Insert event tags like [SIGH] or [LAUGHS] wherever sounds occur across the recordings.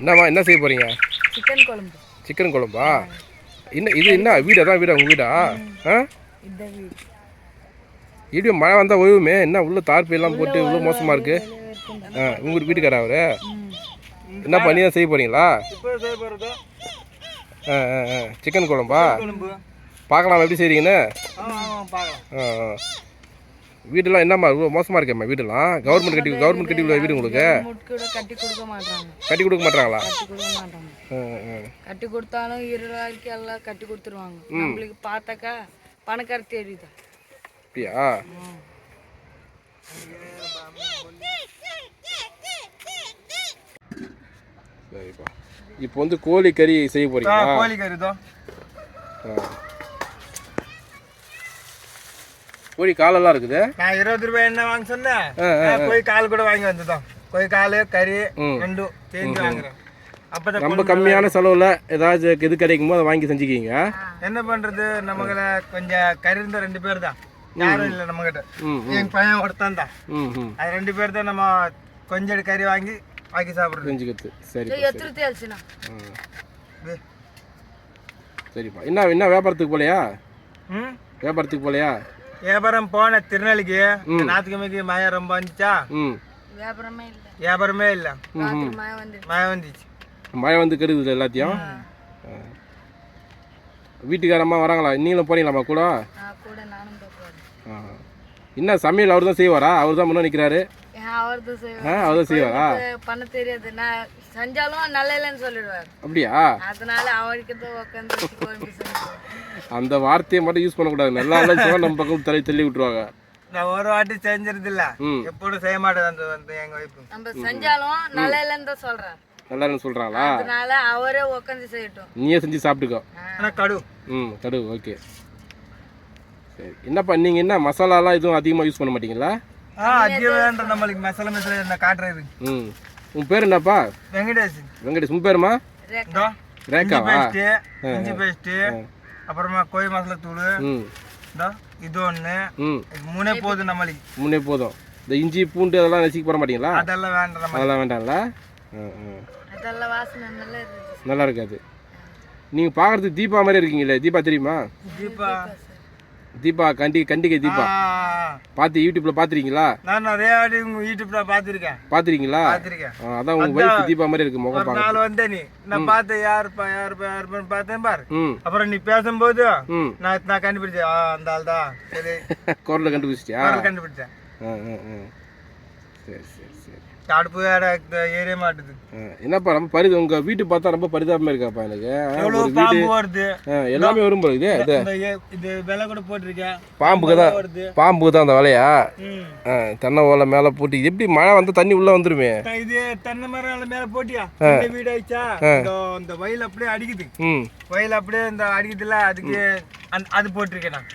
என்னம்மா என்ன செய்ய போறீங்க? சிக்கன் குழம்பு. சிக்கன் குழம்பா? என்ன இது என்ன வீடா தான் வீடா உங்கள் வீடா? ஆ? இந்த வீடு. இடியும் மழை வந்தால் ஒய்வுமே என்ன உள்ள தார்ப்பு எல்லாம் போட்டு இவ்வளோ மோசமாக இருக்கு? ஆ உங்கள் வீட்டுக்காரா அவரு. என்ன பண்ணி தான் செய்ய போகிறது ஆ ஆ ஆ. சிக்கன் குழம்பா? பார்க்கலாம் எப்படி பார்க்கலாம். ஆ ஆ. வீடெல்லாம் என்னம்மா இவ்வளோ மோசமாக இருக்கேம்மா வீடெல்லாம்? கவர்மெண்ட் கட்டி கவர்மெண்ட் கட்டி உள்ள வீடு உங்களுக்கு? கட்டி கொடுக்க மாட்டாங்க கட்டி கொடுக்க மாட்டாங்களா கட்டி கொடுத்தாலும் இருபதாயிரக்கு எல்லாம் கட்டி கொடுத்துருவாங்க. நம்மளுக்கு பார்த்தாக்கா பணக்கார தெரியுதா அப்படியா? சரிப்பா இப்போ வந்து கோழி கறி செய்ய போறீங்களா? கோழி கறி தான் ஆ. கோழி காலெல்லாம் இருக்குது. நான் இருபது ரூபாய் என்ன வாங்க சொன்னேன்? கோழி கால் கூட வாங்கி வந்துதான் கோழி கால் கறி. ரெண்டும் சேர்ந்து வாங்குறேன் அப்பதான் ரொம்ப கம்மியான செலவில் ஏதாச்சும் இது கிடைக்குமோ அதை வாங்கி செஞ்சுக்கிங்க. என்ன பண்றது? நமக்குல கொஞ்சம் கறி இருந்த ரெண்டு பேர் தான். யாரும் இல்லை நம்ம கிட்ட ம். என் பையன் ஒருத்தன் தான். அது ரெண்டு பேர் தான் நம்ம கொஞ்சம் கறி வாங்கி வாங்கி சாப்பிடுறது. செஞ்சுக்கிறது. சரி. சரிப்பா. என்ன என்ன வியாபாரத்துக்கு போலையா? ம்? வியாபாரத்துக்கு போலையா? வியாபாரம் போன திருநெல்வேலிக்கு ஞாயிற்றுக்கிழமைக்கு மழை ரொம்ப வந்துச்சா? ம். வியாபாரமே இல்லை. வியாபாரமே இல்லை. மழை வந்து மழை வந்துச்சு. மழை வந்து கெடுக்குது எல்லாத்தையும். வீட்டுக்காரம்மா வராங்களா? நீங்களும் போறீங்களாம்மா கூட. என்ன சமையல் அவர் தான் செய்வாரா? அவர் தான் முன்னே நிற்கிறாரு அவர் செய்வாரா? பண்ண தெரியாது. நான் செஞ்சாலும் நல்ல இல்லைன்னு சொல்லிடுவார். அப்படியா? அதனால அவருக்கு தான் உட்காந்து அந்த வார்த்தையை மட்டும் யூஸ் பண்ணக்கூடாது. நல்லா இல்லைன்னு சொன்னா நம்ம பக்கம் தள்ளி தள்ளி விட்டுருவாங்க. நான் ஒரு வாட்டி இல்ல ம். எப்போதும் செய்ய மாட்டேன் அந்த வந்து எங்க வைப்பு. நம்ம செஞ்சாலும் நல்ல இல்லைன்னு தான் சொல்றார். நல்லா இல்லைன்னு சொல்கிறாங்களா அதனால அவரே உட்காந்து செய்யட்டும். நீயே செஞ்சு சாப்பிட்டுக்கோ. ஆனா கடு. ம் கடு ஓகே. சரி. என்னப்பா நீங்கள் என்ன மசாலாலாம் எதுவும் அதிகமாக யூஸ் பண்ண மாட்டீங்களா? ஆ அதிகம்ன்ற நம்மளுக்கு மசாலா மசாலா என்ன காட்டுறது ம். உன் பேர் என்னப்பா? வெங்கடேஷ். வெங்கடேஷ் உன் பேருமா? இஞ்சி ரேகாவா பேஸ்ட்டு இஞ்சி பேஸ்ட்டு அப்புறமா கோழி மசாலா தூள் ம் இதோ இது ஒன்று மூணே போதும் நம்மளுக்கு. முன்னே போதும். இந்த இஞ்சி பூண்டு அதெல்லாம் நசுக்கி போட மாட்டீங்களா? அதெல்லாம் வேண்டாம் நம்ம அதெல்லாம் வேண்டாம்ல? அதெல்லாம் வாசனை நல்லா நல்லா இருக்காது. நீங்கள் பார்க்குறதுக்கு தீபா மாதிரி இருக்கீங்களே. தீபா தெரியுமா? தீபா. தீபா கண்டி கண்டிகை தீபா. ஆ, பார்த்து யூடியூப்பில் பார்த்துருக்கீங்களா? நான் நிறைய உங்க யூடியூப்ல பார்த்துருக்கேன். பார்த்துருக்கீங்களா? பார்த்துருக்கேன். ஆ, அதான் உங்கள் வைஃப் தீபா மாதிரி இருக்கு முகம் பார்க்க நாள் வந்த நீ. நான் பார்த்தேன் யாருப்பா யாருப்பா யாருப்பான்னு பார்த்தேன் பாரு. அப்புறம் நீ பேசும்போது நான் நான் கண்டுபிடிச்சேன். ஆ அந்த ஆள் தான் சரி. [LAUGHS] குரலை கண்டுபிடிச்சிட்டியா? கண்டுபிடிச்சேன். சரி சரி. சரி அடுப்பு வேற ஏறிய மாட்டுது. என்னப்பா ரொம்ப பரிது உங்கள் வீட்டு பார்த்தா ரொம்ப பரிதாபமாக இருக்காப்பா எனக்கு. எவ்வளவு பாம்பு வருது. எல்லாமே வரும் போல இது இது. விலை கூட போட்டிருக்கேன். பாம்புக்கு தான் பாம்புக்கு தான் அந்த வேலையா? தென்னை ஓலை மேலே போட்டு எப்படி மழை வந்தால் தண்ணி உள்ளே வந்துருமே? இது தென்னை மரம் மேல போட்டியா? வீடு ஆயிடுச்சா? இந்த வயல் அப்படியே அடிக்குது. வயல் அப்படியே இந்த அடிக்குதுல அதுக்கு அது போட்டிருக்கேன் நான்.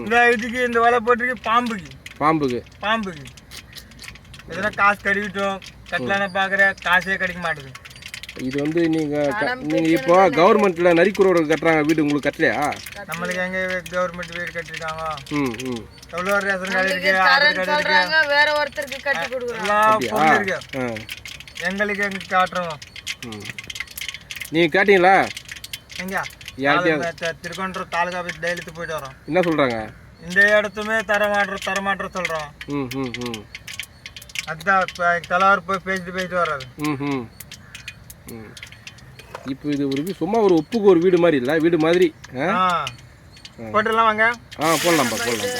இந்த இதுக்கு இந்த வலை போட்டிருக்கு பாம்புக்கு. பாம்புக்கு. பாம்புக்கு. எதனா காசு கடிக்கிட்டோம் கட்டலான பாக்குற காசே கிடைக்க மாட்டேங்குது இது வந்து நீங்கள் நீங்கள் இப்போ கவர்மெண்ட்டில் நரிக்குறவர் கட்டுறாங்க வீடு உங்களுக்கு கட்டலையா? நம்மளுக்கு எங்க கவர்மெண்ட் வீடு கட்டிருக்காங்க ம் ம். எவ்வளோ ரேஷன் கார்டு இருக்கு சொல்றாங்க வேற ஒருத்தருக்கு கட்டி இருக்கு. ஆ. எங்களுக்கு எங்க காட்டுறோம். ம். நீங்கள் கேட்டீங்களா? எங்க யார்கிட்டயா? நாலு த- திருக்கோணம் தாலுகா ஆஃபீஸ் டெய்லித்து போயிட்டு வரோம். என்ன சொல்கிறாங்க இந்த இடத்துமே தரமாட்டுறோம் தரமாட்டுறோம் சொல்றோம். ம் ம் ம். அதுதான் இப்போ தலைவர் போய் பேசிட்டு பேசிட்டு வர்றாரு ம் ம். ம் இப்போ இது ஒரு சும்மா ஒரு ஒப்புக்கு ஒரு வீடு மாதிரி இல்லை வீடு மாதிரி போட்டுடலாம் வாங்க. ஆ போடலாம்ப்பா எல்லாம்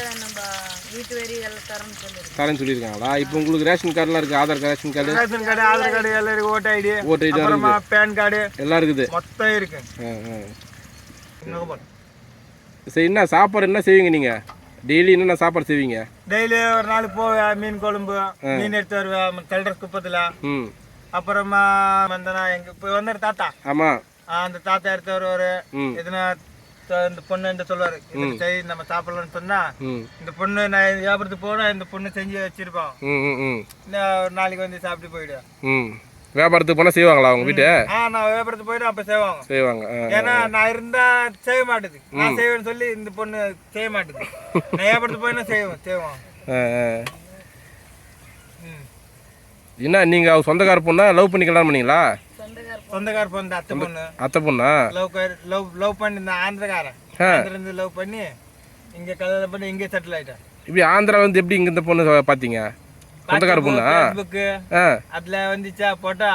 தரேன்னு சொல்லியிருக்காங்களா? இப்போ உங்களுக்கு ரேஷன் கார்டுலாம் இருக்குது Aadhaar card ration card? Ration card Aadhaar card எல்லாம் இருக்கு ஓட்டு ஐடி ஓட்டு ஐடி அப்புறமா பேன் கார்டு. எல்லாம் இருக்குது. மொத்தம் இருக்கு. ஆ ஆ. இன்னும் போடு. சரி என்ன சாப்பாடு என்ன செய்வீங்க நீங்கள் டெய்லி என்னென்ன சாப்பாடு செய்வீங்க? டெய்லி ஒரு நாள் போவேன் மீன் குழம்பு மீன் எடுத்து வருவேன் கல்டர் குப்பத்தில். அப்புறமா வந்தனா எங்க இப்போ வந்தாரு தாத்தா. ஆமாம் ஆ, அந்த தாத்தா எடுத்து வருவாரு. எதுனா இந்த பொண்ணு என்ன சொல்லுவாரு செய் நம்ம சாப்பிடலாம்னு சொன்னா இந்த பொண்ணு நான் வியாபாரத்துக்கு போனா இந்த பொண்ணு செஞ்சு வச்சிருப்போம். நாளைக்கு வந்து சாப்பிட்டு போயிடுவேன். வியாபாரத்துக்கு போனால் செய்வாங்களா அவங்க வீட்டு? ஆ நான் வியாபாரத்துக்கு போயிட்டு அப்ப செய்வாங்க. செய்வாங்க. ஏன்னா நான் இருந்தா செய்ய மாட்டுது. நான் செய்வேன்னு சொல்லி இந்த பொண்ணு செய்ய மாட்டுது. நான் வியாபாரத்துக்கு போயினா செய்வேன் செய்வோம் ஆ, ஆ. ம். என்ன நீங்கள் அவர் சொந்தக்கார பொண்ணா லவ் பண்ணி கல்யாணம் பண்ணீங்களா? சொந்தக்கார சொந்தக்கார பொண்ணு அத்தை பொண்ணு. அத்தை பொண்ணா? லவ் லவ் லவ் பண்ணி இந்த ஆந்திரக்காரன். இருந்து லவ் பண்ணி இங்க கல்யாணம் பண்ணி இங்கே செட்டில் ஆயிட்டேன். இப்படி ஆந்திரா வந்து எப்படி இங்கே இந்த பொண்ணு பார்த்தீங்க சொந்தக்கார பொண்ணா? அதுல வந்துச்சா? போட்டா?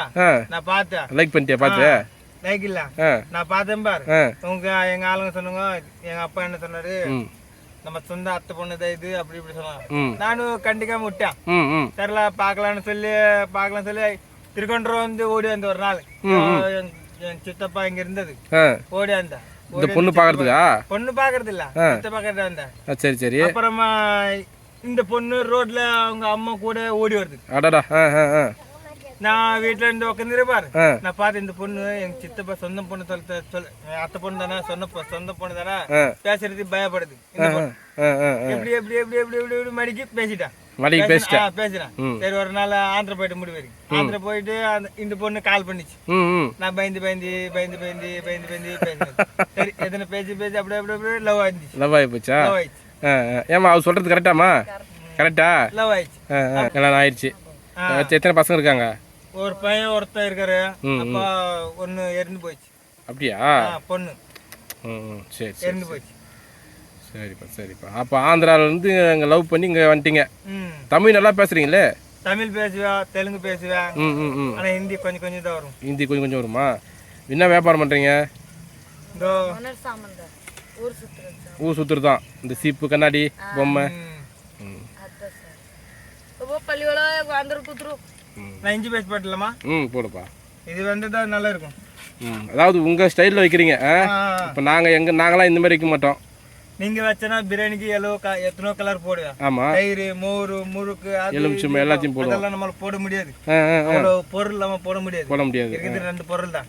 நான் பார்த்தேன். லைக் பண்ணிட்டியா? பார்த்து லைக் இல்ல. நான் பார்த்தேன் பாரு. உங்க எங்க ஆளுங்க சொன்னாங்க எங்க அப்பா என்ன சொன்னாரு? நம்ம சொந்த அத்தை பொண்ணு இது அப்படி இப்படி சொன்னாங்க. நானும் கண்டிக்காம விட்டேன். தெரியல பார்க்கலாம்னு சொல்லி பார்க்கலாம் சொல்லி திருக்கொண்டரம் வந்து ஓடி வந்த ஒரு நாள். என் சித்தப்பா இங்க இருந்தது. ஓடி வந்த இந்த பொண்ணு பார்க்கறதுக்கா? பொண்ணு பாக்குறது இல்ல சித்தப்பா கிட்ட வந்தேன். ஆ சரி சரி. அப்புறமா இந்த பொண்ணு ரோட்ல அவங்க அம்மா கூட ஓடி வருது. அடடா நான் வீட்டுல இருந்து உட்காந்துருப்பாரு ஆ. நான் பார்த்து இந்த பொண்ணு எங்க சித்தப்பா சொந்த பொண்ணு சொல்ல சொல்ல அத்தை பொண்ணு தானே பொ- சொந்த பொண்ணு தானே. பேசுறதுக்கு பயப்படுது. எப்படி எப்படி எப்படி எப்படி எப்படி எப்படி மடிக்கி பேசிட்டான் மடிக்கு பேசிட்டேன் ஆ, பேசுறேன். சரி ஒரு நாள் ஆந்திரா போயிட்டு முடி வரைக்கும் ஆந்திரா போயிட்டு இந்த பொண்ணு கால் பண்ணிச்சு. நான் பயந்து பயந்து பயந்து பயந்து பயந்து பயந்து சரி எத்தனை பேசி பேசி அப்படியே அப்படியே லவ் ஆயிடுச்சு. லவ் ஆகி போச்சா? லவ் ஆயிடுச்சு. ஆ ஆ. ஏம்மா அவர் சொல்கிறது கரெக்டாம்மா? கரெக்டா. கல்யாணம் ஆயிடுச்சு எத்தனை பசங்க இருக்காங்க? ஒரு பையன் ஒருத்தன் இருக்காரு. ம், அப்பா ஒண்ணு இறந்து போயிடுச்சு. அப்படியா? பொண்ணு. ம் ம். சரி சரி இறந்து போயிடுச்சு. சரிப்பா சரிப்பா. அப்போ ஆந்திராவிலேருந்து அங்கே லவ் பண்ணி இங்கே வந்துட்டீங்க. ம். தமிழ் நல்லா பேசுகிறீங்களே தமிழ் பேசுவேன் தெலுங்கு பேசுவேன் ம் ம் ம். ஆனா ஹிந்தி கொஞ்சம் கொஞ்சம் தான் வரும். ஹிந்தி கொஞ்சம் கொஞ்சம் வருமா? என்ன வியாபாரம் பண்ணுறீங்க ஊர் சுற்றுறது தான். இந்த சீப்பு கண்ணாடி பொம்மை. நான் இஞ்சி பேஸ்ட் போட்டுலாமா ம் போடுப்பா. இது வந்து தான் நல்லா இருக்கும் ம். அதாவது உங்கள் ஸ்டைலில் வைக்கிறீங்க இப்போ நாங்கள் எங்கே நாங்களாம் இந்த மாதிரி வைக்க மாட்டோம். நீங்கள் வச்சனா பிரியாணிக்கு எல்லோ எத்தனோ கலர் போடுவேன் ஆமாம் தயிர் மோர் முறுக்கு எலுமிச்சம் எல்லாத்தையும் போடுவோம். அதெல்லாம் நம்மளால் போட முடியாது. பொருள் நம்ம போட முடியாது. போட முடியாது. ரெண்டு பொருள் தான்.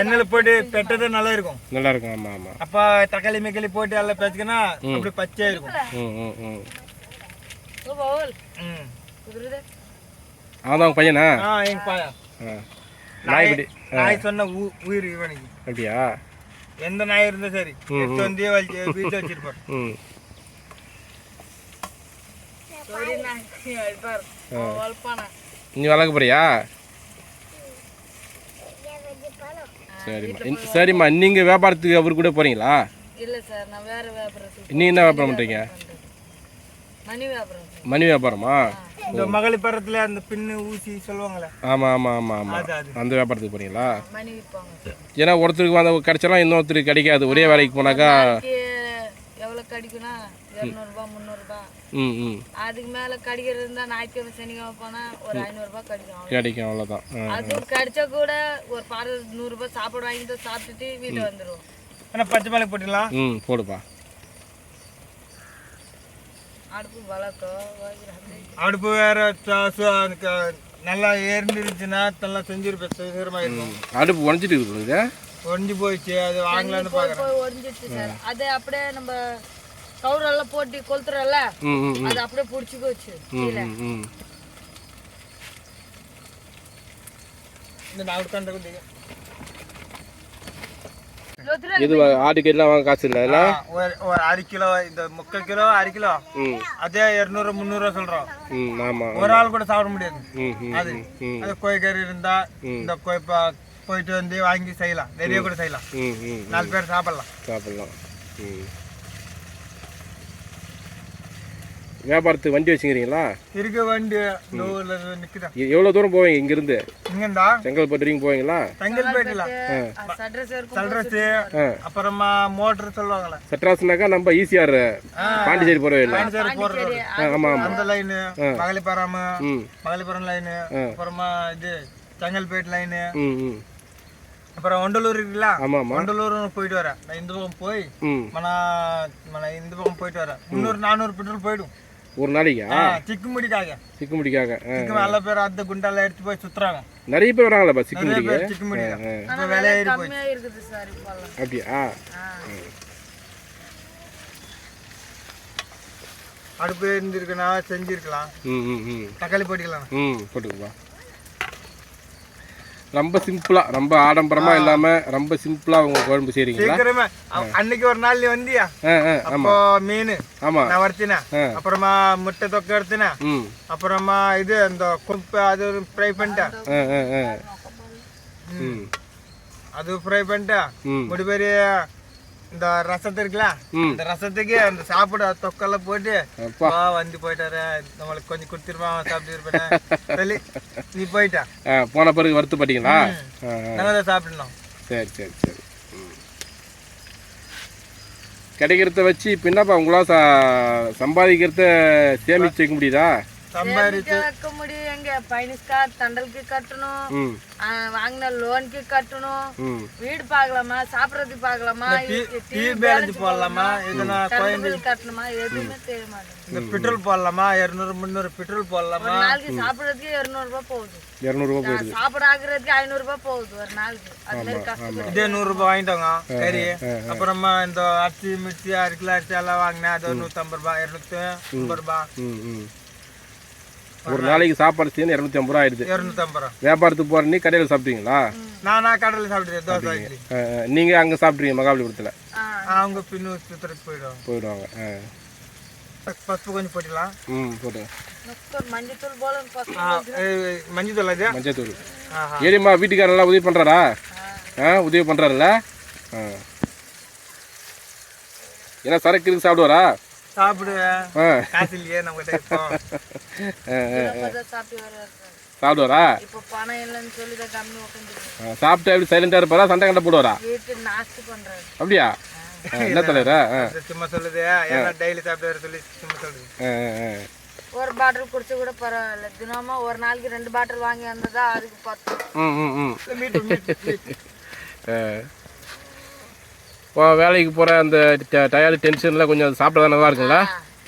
எண்ணெயில போட்டு பெட்டது நல்லா இருக்கும் நல்லா இருக்கும் தக்காளி மிக்காளி போட்டு எல்லாம் பேச்சுக்கன்னா அப்படி பச்சையா இருக்கும். அவன் உங்க பையனா? எங்க பையன். நாய்க்குட்டி நாய் சொன்ன அப்படியா? எந்த நாய் இருந்தா சரி. எடுத்து வந்து வீட்டில் வச்சிருப்பார். நீ வளர்க்க போறியா? சரிம்மா. இன்- சரிம்மா நீங்கள் வியாபாரத்துக்கு அவர் கூட போகிறீங்களா இல்ல சார் நான் வேற வியாபாரம் நீ என்ன வியாபாரம் பண்ணுறீங்க மணி வியாபாரம் சார். மணி வியாபாரமா? இந்த மகளிர் பருவத்துல அந்த பின்னு ஊசி சொல்லுவாங்களே ஆமாம் ஆமாம் ஆமாம் ஆமாம் அது அது. அந்த வியாபாரத்துக்கு போகிறீங்களா மணி விற்பாங்க சார். ஏன்னா ஒருத்தருக்கு வந்த கிடைச்சாலும் இன்னொருத்தருக்கு கிடைக்காது. ஒரே வேலைக்கு போனாக்கா நாளைக்கு எவ்வளவு கிடைக்கும்னா இரநூறுபா முந்நூறுபா அதுக்கு மேல கிடைக்கிறது இருந்தா ஞாயிற்றுக்கிழமை சனிக்கிழமை போனா ஒரு கிடைக்கும் அவ்வளவுதான். கிடைக்கும் அவ்வளோதான் ஆ அதுவும் கிடைச்சா கூட ஒரு பாரு நூறு ரூபாய் சாப்பாடு வாங்கிட்டு சாப்பிட்டுட்டு வீட்டுக்கு வந்துருவோம். ஆனா பச்சை மிளகு போட்டுக்கலாம் ம் போடுப்பா. அடுப்பு வளர்க்கும். அடுப்பு வேற நல்லா ஏறிந்துருச்சுன்னா நல்லா செஞ்சிருப்பேன் சீக்கிரமா இருக்கும் அடுப்பு உடஞ்சிட்டு இருக்குது ஒடிஞ்சு போயிடுச்சு அது வாங்கலாம்னு பாக்குறேன் போய் ஒடிஞ்சிடுச்சு சார். அது அப்படியே நம்ம கவுரெல்லாம் போட்டு ம் அது அப்படியே பிடிச்சி போச்சு இது ஆட்டுக்கு எல்லாம் வாங்க காசு இல்லை இல்லை? ஒரு ஒரு அரை கிலோ இந்த முக்கால் கிலோ அரை கிலோ. அதே இரநூறு முந்நூறுவா சொல்றோம். ம் ஆமாம் ஒரு ஆள் கூட சாப்பிட முடியாது. அது அது கோழிக்கறி இருந்தா இந்த கோழி ப- போயிட்டு வந்து வாங்கி செய்யலாம். நிறைய கூட செய்யலாம். நாலு பேர் சாப்பிடலாம். சாப்பிட்லாம் ம் வியாபாரத்துக்கு வண்டி வச்சுக்கிறீங்களா? இருக்க வண்டி நிக்குதா? எவ்வளோ தூரம் போவீங்க இங்கிருந்து? இங்கேருந்தா? செங்கல்பட்டு வரைக்கும் போவீங்களா? செங்கல்பேட்டில் சட்ரஸ் அப்புறமா மோட்டர் சொல்லுவாங்களா சட்ராஸ்னாக்கா நம்ம ஈசிஆர் பாண்டிச்சேரி போகிற இல்லை பாண்டிச்சேரி போகிறது ஆமாம் ஆமாம் அந்த லைனு மகளிபுரம் மகளிபுரம் லைனு அப்புறமா இது செங்கல்பேட் லைனு அப்புறம் ஒண்டலூர் இருக்குல்ல? ஒண்டலூர் போயிட்டு வரேன். நான் இந்த பக்கம் போய் மன மன இந்த பக்கம் போயிட்டு வரேன். முந்நூறு நானூறு பெட்ரோல் போயிடும். ஒரு நாளைக்கா? சிக்குமுடிக்காக சிக்குமுடிக்காக ஆ. சிக்கு நல்ல பேர் அந்த குண்டால எடுத்து போய் சுத்துறாங்க. நிறைய பேர் வராங்களா சிக்குமுடிக்கு சிக்குமுடிக்கா விலை ஏறி போய் கம்மியா இருக்குது சார் இப்பெல்லாம் அப்படியா? அடுப்பு இருந்திருக்குன்னா செஞ்சிருக்கலாம். ம் ம் ம். தக்காளி போட்டுக்கலாம். ம் போட்டுக்கப்பா. ரொம்ப சிம்பிளாக ரொம்ப ஆடம்பரமாக இல்லாமல் ரொம்ப சிம்பிளாக உங்கள் குழம்பு அ- அன்னைக்கு ஒரு நாள் நீ வந்தியா? அப்போ மீன் ஆமாம் நான் வறுத்தினா. அப்புறமா முட்டை தொக்க எடுத்தினா ம். அப்புறமா இது அந்த குப்பை அது ஃப்ரை பண்ணிட்டேன். அது ஃப்ரை பண்ணிட்டேன். முடி பெரிய இந்த ரசத்து இருக்குல்ல இந்த ரசத்துக்கு அந்த சாப்பிட தொக்கெல்லாம் போட்டு வா வந்து போயிட்டாரு நம்மளுக்கு கொஞ்சம் கொடுத்துருமா சாப்பிட்டு இருப்பேன். சொல்லி நீ போயிட்டா? போன பிறகு வருத்தப்பட்டீங்களா? ஆ ஆ. நாங்க தான் சாப்பிடணும். சரி சரி சரி. கிடைக்கிறத வச்சு இப்போ என்னப்பா உங்களால் சா சம்பாதிக்கிறத சேமிச்சு வைக்க முடியுதா? சம்பாதிச்சு வைக்க முடியும் எங்க? பைனஸ்கா தண்டலுக்கு கட்டணும். வாங்கின லோனுக்கு கட்டணும். வீடு பார்க்கலாமா? சாப்பிட்றதுக்கு பார்க்கலாமா? டீ பேலன்ஸ் போடலாமா? இதுனா கட்டணுமா? எதுவுமே இந்த பெட்ரோல் போடலாமா? இரநூறு முந்நூறு பெட்ரோல் போடலாமா? ஒரு நாளைக்கு சாப்பிட்றதுக்கு இரநூறுபா போகுது. இரநூறுவா போயிடுது சாப்பிட ஆகுறதுக்கு ஐநூறுபா போகுது ஒரு நாளைக்கு. இதே நூறு ரூபாய் வாங்கிட்டோங்க கறி அப்புறமா இந்த அரிசி மிர்ச்சி அரை கிலோ அரிசி எல்லாம் வாங்கினேன். அது ஒரு நூற்றம்பது ரூபாய் இரநூத்தி ஐம்பது ரூபாய். ஒரு நாளைக்கு சாப்பாடு செய்யணும் இரநூத்தி ஐம்பது ரூபா ஆயிடுது. இரநூத்தம்பது ரூபா. வியாபாரத்துக்கு போகிற நீ கடையில் சாப்பிட்டீங்களா? நான் நான் கடையில் சாப்பிடுறேன் தோசை நீங்கள் அங்கே சாப்பிட்றீங்க மகாபலிபுரத்தில் அவங்க பின்னு போயிடுவாங்க. போயிடுவாங்க ஆ பசுப்பு கொஞ்சம் போட்டுக்கலாம். ம் போட்டுங்க மஞ்சத்தூள் அது மஞ்சத்தூள் வீட்டுக்காரர் நல்லா உதவி பண்ணுறாரா ஆ. உதவி பண்ணுறாருல்ல ஆ. ஏன்னா சரக்கு சாப்பிடுவாரா? சாப்பிடுவாரா? சாப்பிட்டு சைலண்டாக இருப்பாரா? சண்டை கண்ட போடுவாரா? அப்படியா? என்ன தலைவரா? சும்மா சொல்லுது. ஏன்னா டெய்லி சாப்பிட்டு சொல்லி சும்மா சொல்லுது. ஒரு பாட்டில் குடிச்சு கூட பரவாயில்ல. தினமும் ஒரு நாளைக்கு ரெண்டு பாட்டில் வாங்கி வந்ததா அதுக்கு பத்து ம் ம் ம் மீட்டு மீட்டு ஆ. இப்போ வேலைக்கு போகிற அந்த ட- டயர்டு டென்ஷன்லாம் கொஞ்சம் சாப்பிட நல்லா இருக்குங்களா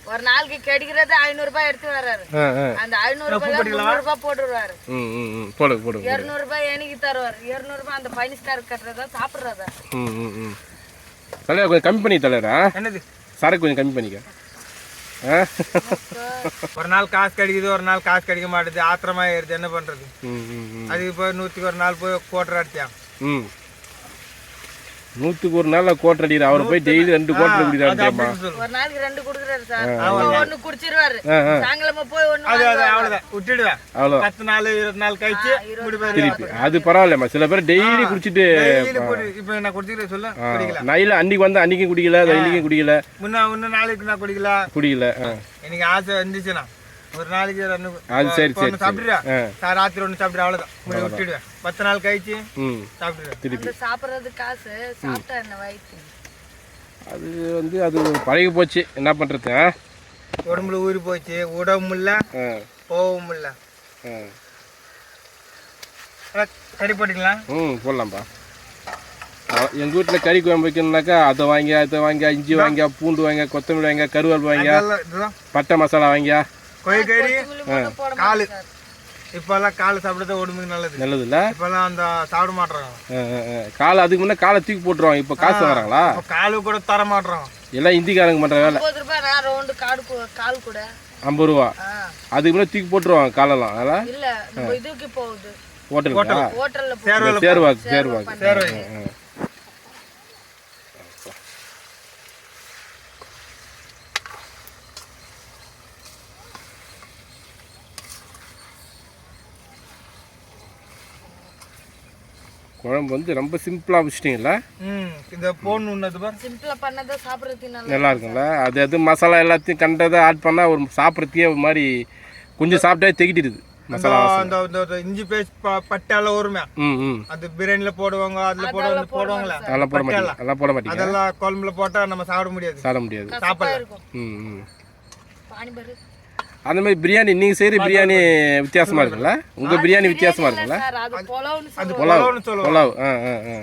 ஒரு நாளைக்கு கிடைக்கிறது ஐநூறு ரூபாய் எடுத்து வர்றாரு. ஆ ஆ. அந்த ஐநூறு ரூபாய் முந்நூறு ரூபாய் போட்டுருவாரு. ம் ம் ம். போடுங்க போடுங்க இருநூறு ரூபாய் எனக்கு தருவார்? இருநூறு ரூபாய் அந்த பைனிஸ்கார் கட்டுறதா சாப்பிட்றதா? ம் ம் ம். தலைவர் கொஞ்சம் கம்மி பண்ணி தலைவரா என்னது? சரக்கு கொஞ்சம் கம்மி பண்ணிக்க. ஆ? ஒரு நாள் காசு கிடைக்குது ஒரு நாள் காசு கிடைக்க மாட்டேது ஆத்திரமா ஏறுது என்ன பண்றது? ம் ம் ம். அதுக்கு போய் நூற்றுக்கு ஒரு நாள் போய் கோட்டர் அடிச்சான். ம். நூற்றுக்கு ஒரு நாளில் கோட்டை அடிக்கிற அவரை போய் டெய்லி ரெண்டு கோட்டை குடிக்கிறாருமா ஒரு நாளைக்கு ரெண்டு குடுக்குறாரு சார். ஒண்ணு குடிச்சிருவாரு. சாயங்காலமா போய் ஒண்ணு அது அது அவ்வளோதான் விட்டுடுவேன். அவ்வளோ. பத்து நாள் இருபது நாள் கழிச்சு திருப்பி. அது பரவாயில்லம்மா. சில பேர் டெய்லி குடிச்சிட்டு இப்போ நான் குடிச்சிக்கிறேன் சொல்ல. குடிக்கல. நைல அன்னைக்கு வந்து அன்னைக்கும் குடிக்கல டெய்லிக்கும் குடிக்கல. முன்ன முன்ன நாளைக்கு நான் குடிக்கல. குடிக்கல எனக்கு ஆசை வந்துச்சுண்ணா. ஒரு நாளைக்கு ரெண்டு அது சரி சரி நான் ராத்திரி ஒன்று சாப்பிட்டு அவ்வளோதான் முடி விட்டுடுவேன். பத்து நாள் கழிச்சு ம். திருப்பி. சாப்பிட்றது காசு சாப்பிட்டா என்ன வயிற்று அது வந்து அது பழகி போச்சு. என்ன பண்ணுறது உடம்புல ஊறி போச்சு. உடம்பு முடியல ஆ. போகவும் அதான் கறி போட்டிங்களா ம் போடலாம்ப்பா எங்கள் வீட்டில் கறி குழம்பு வைக்கணும்னாக்கா அதை வாங்கி அதை வாங்கி இஞ்சி வாங்கி பூண்டு வாங்கி கொத்தமல்லி வாங்கி கருவேப்பிலை வாங்கி பட்டை மசாலா வாங்கியா கொய் கறி காலு. இப்போல்லாம் கால் சாப்பிட்றது உடம்புக்கு நல்லது. நல்லதுல்ல? இப்போல்லாம் அந்த சாப்பிட ஆ. காலை அதுக்கு முன்னே காலை தூக்கி போட்டுருவாங்க. இப்போ காசு வராங்களா காலு கூட தர மாட்றாங்க. எல்லாம் இந்திக்காரங்க பண்ணுற வேலை. கால் கூட. ஐம்பது ரூபா. அதுக்கு முன்னே தூக்கி போட்டுருவாங்க காலெல்லாம். இல்ல நம்ம இதுக்கு போகுது. ஹோட்டலுக்கா? ஹோட்டல்ல போ சேர்வையில் சேர்வாக்கு சேர்வாக்கு குழம்பு வந்து ரொம்ப சிம்பிளாக வச்சுட்டிங்களா ம் இந்த போன் உன்னது பார். சிம்பிளா பண்ணதை சாப்பிட்றதுக்கு நல்லா இருக்கும்ல? அது அது மசாலா எல்லாத்தையும் கண்டதை ஆட் பண்ணால் ஒரு சாப்பிட்றதுக்கே ஒரு மாதிரி கொஞ்சம் சாப்பிட்டா தெகிட்டிடுது மசாலா. அந்த இஞ்சி பேஸ்ட் பட்டால வருமே? ம் ம். அது பிரியாணில போடுவாங்க அதுல போடுவாங்க போடுவாங்களா? அதெல்லாம் போட மாட்டீங்க. அதெல்லாம் போட மாட்டீங்க. அதெல்லாம் குழம்புல போட்டா நம்ம சாப்பிட முடியாது. சாப்பிட முடியாது. கசப்பா அந்த மாதிரி பிரியாணி நீங்கள் செய்கிற பிரியாணி வித்தியாசமா இருக்குல்ல? உங்கள் பிரியாணி வித்தியாசமா இருக்குல்ல? அது சொல்லுவாங்க. புலாவ். ஆ ஆ ஆ.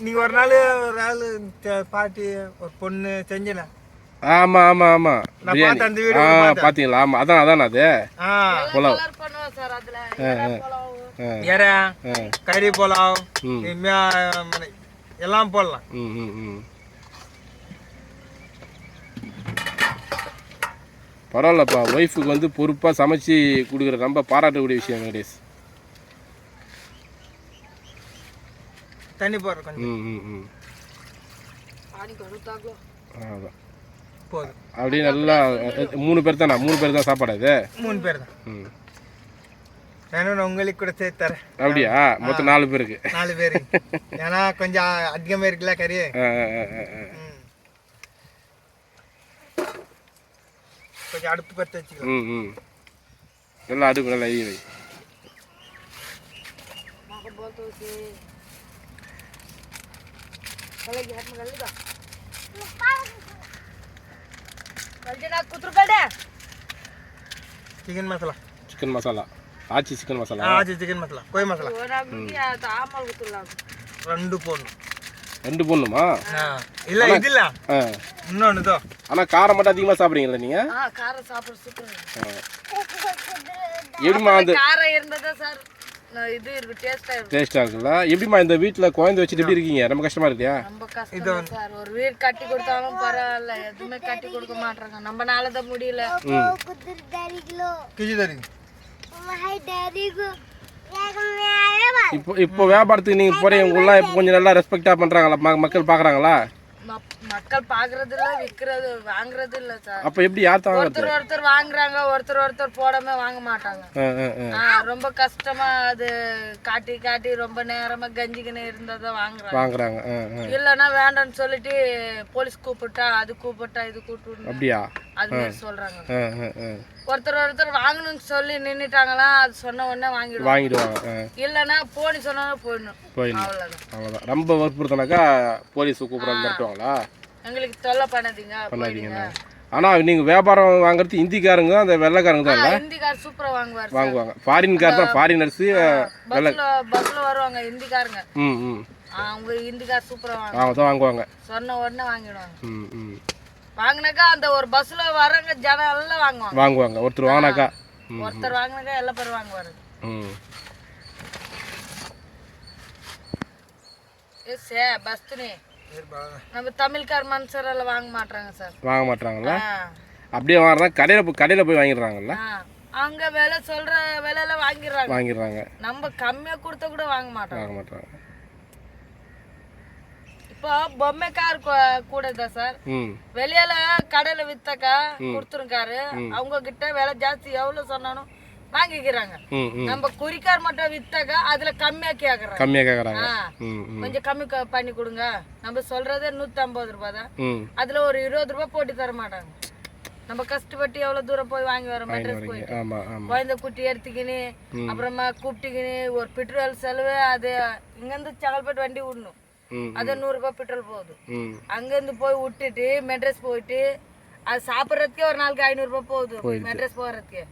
நீங்க ஒரு நாள் ஒரு ஆள் பாட்டி ஒரு பொண்ணு செஞ்சல. ஆமாம் ஆமாம் ஆமாம் நான் பிரியாணி. ஆ பார்த்தீங்களா ஆமாம் அதான் அதான் அது. புலாவு. ஆ எற ஆ. கறி புலாவ் எல்லாம் போடலாம். ம் ம் ம். பரவாயில்லப்பா. ஒய்ஃபுக்கு வந்து பொறுப்பாக சமைச்சு கொடுக்குற ரொம்ப பாராட்டக்கூடிய விஷயம் வெங்கடேஷ். தண்ணி போடுற கொஞ்சம். ம் ம் ம். அதான் போதும். அப்படியே நல்லா மூணு பேர் தானா? மூணு பேர் தான் சாப்பாடு அது மூணு பேர் தான். ம். நானும் உங்களுக்கு கூட சேர்த்து தரேன். அப்படியா? மொத்தம் நாலு பேருக்கு. நாலு பேர். ஏன்னா கொஞ்சம் அதிகமாக இருக்குல்ல கறி ஆ, ஆ, ஆ, ஆ, ஆ. ம். கொஞ்சம் அடுப்பு பற்ற வச்சுக்கலாம் ம் ம் நல்லா அடுப்பு நல்லா ஐ வை మాకు పోతుంది కలిగి హత్మ కలిగా కలిసి నాకు కూతురు కడే chicken masala chicken masala Aachi chicken masala ఆచి చికెన్ మసాలా కోయి మసాలా నాకు ఆమలు కూతురులాగా రెండు పోను ரெண்டு பொண்ணுமா இல்ல இது இல்ல ஆ இன்னொன்னு இதோ ஆனால் காரம் மட்டும் அதிகமாக சாப்பிட்றீங்களா நீங்கள் காரம் சாப்பிட சூப்பர் எப்படிம்மா அந்த காரம் இருந்ததா சார் இது இருக்கு டேஸ்டா இருக்கு. டேஸ்ட்டாக இருக்குல்ல எப்படிம்மா இந்த வீட்டில் குழந்தை வச்சுட்டு எப்படி இருக்கீங்க? ரொம்ப கஷ்டமா இருக்கியா? ரொம்ப கஷ்டம் சார் ஒரு வீடு கட்டி கொடுத்தாலும் பரவாயில்ல எதுவுமே கட்டி கொடுக்க மாட்டாங்க நம்மனால தான் முடியல. கிஜி தரி இப்போ இப்போ வியாபாரத்துக்கு நீங்கள் போகிறீங்க உங்களாம் இப்போ கொஞ்சம் நல்லா ரெஸ்பெக்டாக பண்ணுறாங்களா மக்கள் பார்க்குறாங்களா? மக்கள் பாக்குறது இல்ல விக்கிறது வாங்குறது இல்ல சார். அப்போ எப்படி யார் தான் ஒருத்தர் ஒருத்தர் வாங்குறாங்க ஒருத்தர் ஒருத்தர் போடாம வாங்க மாட்டாங்க. ரொம்ப கஷ்டமா அது காட்டி காட்டி ரொம்ப நேரமா கஞ்சிக்கின்னு இருந்தா வாங்குறாங்க. வாங்குறாங்க இல்லைன்னா வேண்டாம்னு சொல்லிட்டு போலீஸ் கூப்பிட்டா அது கூப்பிட்டா இது கூப்பிட்டு அப்படியா? அது மாதிரி சொல்றாங்க. ஒருத்தர் ஒருத்தர் வாங்கணும்னு சொல்லி நின்னுட்டாங்களா அது சொன்ன உடனே வாங்கிடுவாங்க. வாங்கிடுவாங்க இல்லைன்னா போனி சொன்னா போயிடணும். போயிடணும். அவ்வளோதான் ரொம்ப வற்புறுத்தினாக்கா போலீஸ் கூப்பிட்றாங்க மிரட்டுவாங்களா எங்களுக்கு தொல்லை பண்ணாதீங்க போயிடுங்க. ஆனால் நீங்கள் வியாபாரம் வாங்குறது ஹிந்திக்காரங்க அந்த வெள்ளைக்காரங்க தான் ஆ, ஹிந்திக்கார் சூப்பரா வாங்குவார் வாங்குவாங்க. ஃபாரின்கார் தான் ஃபாரினர்ஸு பஸ்ல பஸ்ல வருவாங்க ஹிந்திக்காரங்க ம் ம். அவங்க ஹிந்திக்கார் சூப்பரா வாங்க அவங்க தான் வாங்குவாங்க. சொன்ன உடனே வாங்கிடுவாங்க. ம் ம். வாங்கினாக்கா அந்த ஒரு பஸ்ல வரவங்க ஜனம் எல்லாம் வாங்குவாங்க. வாங்குவாங்க. ஒருத்தர் வாங்கினாக்கா ஒருத்தர் வாங்கினாக்கா எல்லா பேரும் வாங்குவாரு. சே பஸ்துனே. நம்ம தமிழ்கார் மனுஷர் எல்லாம் வாங்க மாட்டாங்க சார். வாங்க மாட்டாங்களா அப்படியே வாங்குறதா? கடையில் போய் கடையில் போய் வாங்கிடுறாங்கல்ல. அவங்க விலை சொல்ற விலையில வாங்கிடுறாங்க. வாங்கிடுறாங்க. நம்ம கம்மியா கொடுத்தா கூட வாங்க மாட்டோம் வாங்க மாட்டாங்க இப்போ பொம்மை கார் கூட தான் சார்? வெளியில கடையில வித்தாக்கா கொடுத்துருக்காரு அவங்க கிட்ட விலை ஜாஸ்தி எவ்வளவு சொன்னாலும் வாங்கிக்கிறாங்க. நம்ம குறிக்கார் மட்டும் வித்தாக்கா அதுல கம்மியா கேக்குறாங்க. ம் ம். கொஞ்சம் கம்மி பண்ணி கொடுங்க. நம்ம சொல்றதே நூத்தி ஐம்பது ரூபாய் தான். அதுல ஒரு இருபது ரூபாய் போட்டு தர மாட்டாங்க. நம்ம கஷ்டப்பட்டு எவ்வளவு தூரம் போய் வாங்கி வரோம் மெட்ரஸ் போய் ஆமாம் ஆமாம் குழந்தை குட்டி எடுத்துக்கின்னு அப்புறமா கூப்பிட்டுக்கின்னு ஒரு பெட்ரோல் செலவு அது இங்கேருந்து செங்கல்பட்டு வண்டி விடணும். அது நூறு ரூபாய் பெட்ரோல் போகுது. அங்கேருந்து போய் விட்டுட்டு மெட்ரஸ் போயிட்டு அது சாப்பிட்றதுக்கே ஒரு நாளைக்கு ஐநூறுரூபா போகுது மெட்ரஸ் போகிறதுக்கு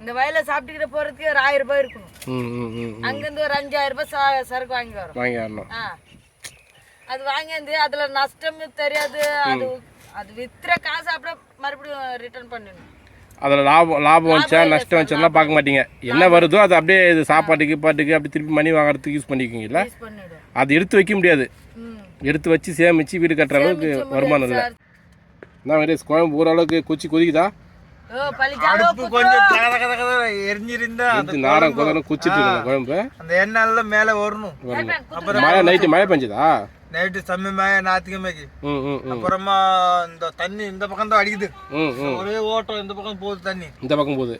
இந்த வயலில் சாப்பிட்டுக்கிட்டு போகிறதுக்கே ஒரு ஆயிரம் ரூபாய் இருக்கணும். அங்கேருந்து ஒரு அஞ்சாயிரம் ரூபாய் சரக்கு வாங்கி வரோம். வாங்கி வரணும். அது வாங்கியாந்து அதுல நஷ்டம் தெரியாது. அது அது வித்துற காசு அப்படியே மறுபடியும் ரிட்டர்ன் பண்ணிடணும். அதில் லாபம் லாபம் வந்துச்சா நஷ்டம் வந்துச்சாலாம் பார்க்க மாட்டீங்க. என்ன வருதோ அது அப்படியே இது சாப்பாட்டுக்கு பாட்டுக்கு அப்படி திருப்பி மணி வாங்குறதுக்கு யூஸ் பண்ணிக்குவீங்களா அது எடுத்து வைக்க முடியாது. ம் எடுத்து வச்சு சேமிச்சு வீடு கட்டுற அளவுக்கு வருமானம் இல்லை. என்ன வெங்கடேஷ் குழம்பு ஓரளவுக்கு கொச்சி கொதிக்குதா? நாரம் கொதனம் கொச்சிட்டு குழம்பு. அந்த எண்ணெய்லாம் மேலே வரணும் வரணும் மழை நைட்டு மழை பெஞ்சுதா? நைட்டு செம்ம மேய ஞாத்திக்கிழமைக்கு ம் ம் ம். அப்புறமா இந்த தண்ணி இந்த பக்கம் தான் அடிக்குது. ஒரே ஓட்டம் இந்த பக்கம் போகுது தண்ணி. இந்த பக்கம் போகுது.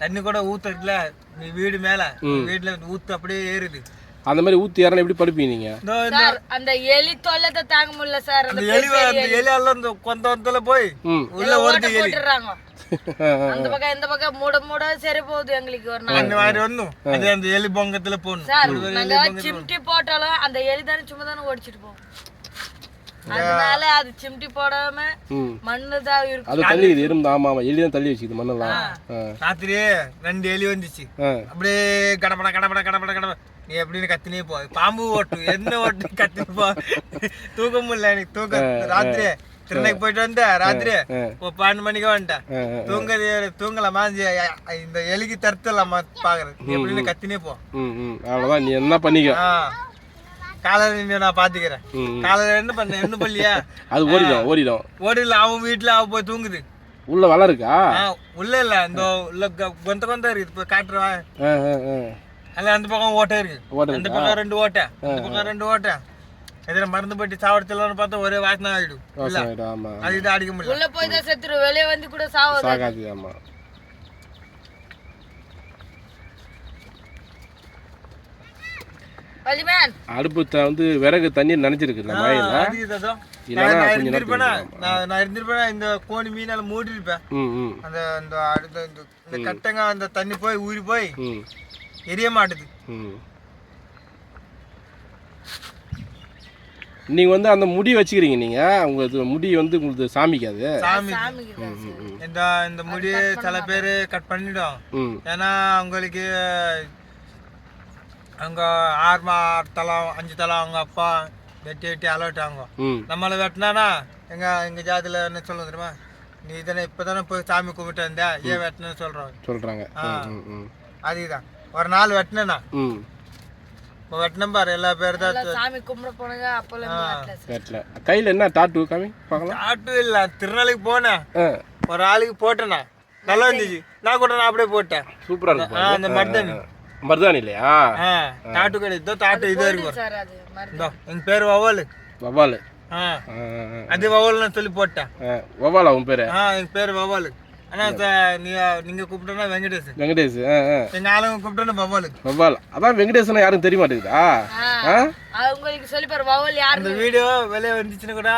தண்ணி கூட ஊத்துறதுல நீ வீடு மேல வீட்டுல ஊத்து அப்படியே ஏறுது. அந்த மாதிரி ஊற்றி யாரும் எப்படி படுப்பீங்க இந்த- சார் அந்த எலி தொல்லை தாங்க முடியல சார். அந்த அந்த எலி அந்த எலி. எல்லாம் இந்த கொந்த கொந்தல போய் உள்ள வருது எலி. [LAUGHS] அந்த பக்கம் இந்த பக்கம் மூட மூட சரி போகுது எங்களுக்கு ஒரு நாள். அந்த மாதிரி ஒண்ணும் அது அந்த எலி பொங்கத்துல போடணும் சார் நாங்க சிம்டி போட்டாலும் அந்த எலி தானே சும்மா தானே ஓடிச்சிட்டு போகும். அதனால அது சிம்டி போடாம மண்ணு தான் இருக்கும் அது தள்ளி இது எறும்பு ஆமாம் ஆமாம் எலி தான் தள்ளி வச்சுக்குது மண்ணெல்லாம். ஆ. ராத்திரியே ரெண்டு எலி வந்துச்சு. அப்படியே கடப்பட கடப்பட கடப்பட கடப்பட நீ எப்படின்னு கத்தினே போ. பாம்பு ஓட்டு என்ன ஓட்டு கத்தினே போ. தூக்க முடியல எனக்கு தூக்க ராத்திரி திருநெல்வேலிக்கு போயிட்டு வந்தேன். ராத்திரி ஒரு பன்னெண்டு மணிக்கு வந்துட்டேன். ஆ, ஆ. தூங்க தூங்கலாமா? இந்த- எலிக்கு தருத்தலாமா பாக்குறேன் நீ எப்படின்னு கத்தினே போ. அவ்வளோதான் நீ என்ன பண்ணிக்க? நின்று நான் பாத்துக்கிறேன். காலையில என்ன பண்ண என்ன பள்ளியா அது ஓடிடும் ஓடிடும். ஓடில அவன் வீட்டுல அவன் போய் தூங்குது. உள்ள வலை இருக்கா ஆ, உள்ள இல்ல இந்த உள்ள கொந்த கொந்த இருக்குது இப்ப காட்டுறவா அல்ல அந்த பக்கம் ஓட்டை இருக்கு. அந்த பக்கம் ரெண்டு ஓட்டை. அந்த பக்கம் ரெண்டு ஓட்டை. எதிர மருந்து போட்டு சாவடத்துல பார்த்தா ஒரே வாசனை ஆயிடும். ஆமா. அது இது அடிக்க முடியல. உள்ள போய் தான் செத்துரும் வெளியே வந்து கூட சாவாது. சாகாது ஆமா. வலிமேன் அடுப்பு வந்து விறகு தண்ணி நனைஞ்சிருக்கு இந்த மழையில. அடிக்குது அதோ. இல்லைன்னா நான் இருந்திருப்பேனா. நான் இருந்திருப்பேனா? இந்த கோணி மீனால மூடி இருப்பேன் அந்த அந்த அடுத்த இந்த கட்டங்க அந்த தண்ணி போய் ஊறி போய் எரிய மாட்டுது. நீங்க வந்து அந்த முடி வச்சுக்கிறீங்க நீங்க. உங்க முடி வந்து உங்களுக்கு சாமிக்காது. சாமி. இந்த இந்த முடி சில பேர் கட் பண்ணிடும். ஏன்னா அவங்களுக்கு அவங்க ஆறு மா ஆறு தலம் அஞ்சு தலம் அவங்க அப்பா வெட்டி வெட்டி அலவிட்டாங்க. நம்மளை வெட்டினானா எங்க எங்க ஜாதியில என்ன சொல்லுவோம் தெரியுமா? நீ இதனை இப்பதானே போய் சாமி கும்பிட்டு வந்த ஏன் வெட்டினு சொல்றோம். சொல்றாங்க. அதுதான். ஒரு நாள் வெட்டினேனா? ம். இப்போ வெட்டினம் பாரு எல்லா பேர் தான் சாமி கும்பிட போனங்க அப்போல இருந்து வரல சார். கேட்டல கையில் என்ன டாட்டு காமி? பார்க்கலாம். ஆட்டு இல்ல திருநாளைக்கு போனேன். ஒரு ஆளுக்கு போட்டேனா? நல்லா இருந்துச்சு. நான் கூட நான் அப்படியே போட்டேன். சூப்பராக இருக்கு அந்த மட்டன். மருதாணி இல்லையா? டாட்டு கடை. இதோ டாட்டு இதோ இருக்கு இதோ எங்க பேர் வவாலு ஆ, அது வவால்னு சொல்லி போட்டேன். ஆ. வவ்வாலா உன் பேர்? ஆ எங்க பேர் வவாலு நீங்க கூப்பிட்டோன்னா வெங்கடேஷ். வெங்கடேஷ் எங்க ஆளுங்க கூப்பிட்டோன்னா வவாலு. வவ்வால் அதான் வெங்கடேசன் யாரும் தெரிய மாட்டேங்குதா? ஆ அவங்களுக்கு சொல்லி பாரு வவல் யாரு? அந்த வீடியோ வெளியே வந்துச்சுன்னு கூட.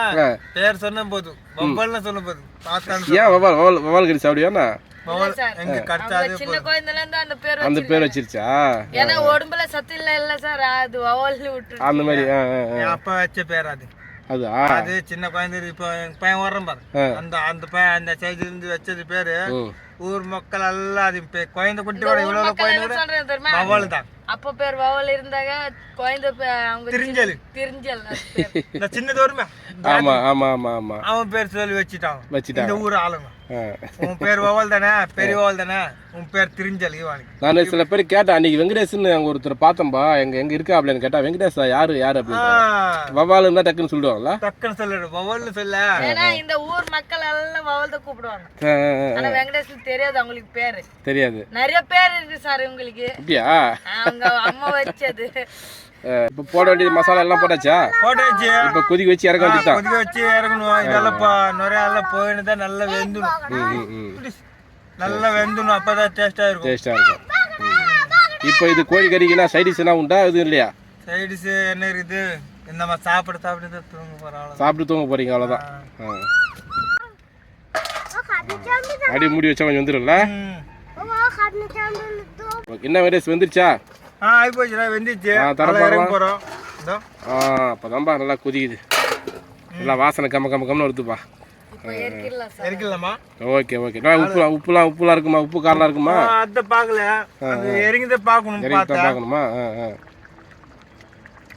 பேர் சொன்ன போதும் வவ்வால்னு சொன்ன போதும் ஏன் கடிச்சா சின்ன குழந்தைல இருந்து அந்த பேர் அந்த வச்சிருக்காங்க. பேர் வச்சிருச்சா? ஏன்னா உடம்புல சத்து இல்ல இல்ல சார் அது விட்டு அந்த மாதிரி அப்பா வச்ச பேர் அது. அதா அது சின்ன குழந்தை இப்போ எங்க பையன் வர்றேன் பாரு. அந்த அந்த பையன் அந்த சைஸ்ல இருந்து வச்சது பேரு ஊர் மக்கள் எல்லாம் அது குழந்தை குட்டி கூட இவ்வளவு மக்கள் குழந்தை வவால் தான் அப்ப பேர் வவல் இருந்தாங்க குழந்தை அவங்க திரிஞ்சல். திரிஞ்சல் அது பேர். [LAUGHS] இந்த சின்னது வருமே? ஆமா ஆமா ஆமா ஆமா. அவன் பேர் சொல்லி வச்சுட்டான். வச்சுட்டாங்க. இந்த ஊர் ஆளுங்க. உன் பேர் வவால் தானே? பெரிய வவால் தானே? உன் பேர் திரிஞ்சல் இவானுக்கு நான் சில பேர் கேட்டேன். அன்னைக்கு வெங்கடேஷ்னு அங்க ஒருத்தர் பார்த்தோம்பா. எங்க எங்க இருக்கா அப்படின்னு கேட்டா வெங்கடேஷா யாரு? யாரு? அப்படின்னு வவ்வால் இருந்தா டக்குன்னு சொல்லுவாங்களா டக்குன்னு சொல்லிடு வவால்னு சொல்ல. இந்த ஊர் மக்கள் எல்லாம் வவல் தான் கூப்பிடுவாங்க. ஆ, தெரியாது அவங்களுக்கு பேரு. தெரியாது. நிறைய பேர் இருக்கு சார் உங்களுக்கு அப்படியா? அவங்க அம்மா வச்சது. [LAUGHS] இப்போ போட வேண்டியது மசாலா எல்லாம் போட்டாச்சா? போட்டாச்சு. இப்போ கொதிக்க வச்சு இறக்க வேண்டியதுதான். கொதிக்க வச்சு இறங்கணும் இதெல்லாம் பா நுரைய எல்லாம் போயின்னு தான் நல்லா வெந்துடும் நல்லா வெந்துடும் அப்பதான் டேஸ்டா இருக்கும். டேஸ்ட்டாக இருக்கும். இப்போ இது கோழி கறிக்குன்னா சைடிஸ் என்ன உண்டா இது இல்லையா? சைடிஸ் என்ன இருக்குது? இந்த மாதிரி சாப்பிட சாப்பிட்டு தான் தூங்க போறோம். சாப்பிட்டு தூங்க போறீங்க அவ்வளோதான் அப்படியே மூடி வச்சா கொஞ்சம் வந்துடும்ல. என்ன வெரைஸ் வந்துருச்சா? ஆ ஆகி போச்சுடா வெந்துச்சு ஆ, தர நல்லா கொதிக்குது. நல்லா வாசனை கம்ம கம்ம கம்மனு வருதுப்பா ஓகே ஓகே. உப்பு உப்புலாம் உப்புலாம் இருக்குமா? உப்பு காரெலாம் இருக்குமா? அத பார்த்தா. தான் பார்க்கணுமா? ஆ ஆ.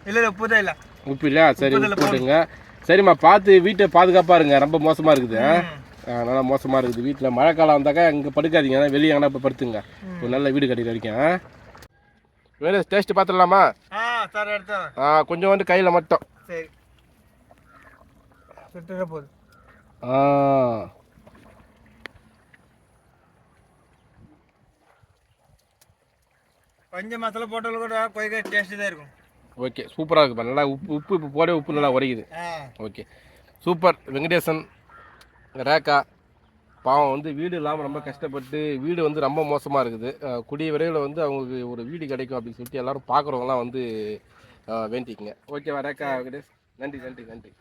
இல்ல இல்ல புதா இல்ல. உப்பு இல்லையா? சரி உப்பு போட்டுங்க சரிம்மா பார்த்து வீட்டை பாதுகாப்பாக இருங்க. ரொம்ப மோசமாக இருக்குது. நல்லா மோசமாக இருக்குது. வீட்டில் மழை காலம் வந்தாக்கா இங்கே படுக்காதீங்க. வெளியே எங்கன்னா இப்போ படுத்துங்க. ஒரு நல்ல வீடு கட்டிட்டு வரைக்கும் வேறு டேஸ்ட் பார்த்துடலாமா ஆ கொஞ்சம் வந்து கையில் மட்டும். சரி. போகுது. ஆ. கொஞ்சம் மசாலா போட்டாலும் கூட கொய்க டேஸ்ட் தான் இருக்கும். ஓகே சூப்பராக இருக்குப்பா நல்லா உப்பு உப்பு இப்போ போட உப்பு நல்லா உரைக்குது ஆ. ஓகே. சூப்பர். வெங்கடேசன் ரேக்கா. பாவம் வந்து வீடு இல்லாமல் ரொம்ப கஷ்டப்பட்டு வீடு வந்து ரொம்ப மோசமாக இருக்குது. குடிய கூடிய விரைவில் வந்து அவங்களுக்கு ஒரு வீடு கிடைக்கும் அப்படின்னு சொல்லிட்டு எல்லாரும் பார்க்குறவங்களாம் வந்து அஹ் வேண்டிக்கங்க. ஓகேவா ரேக்கா நன்றி நன்றி நன்றி.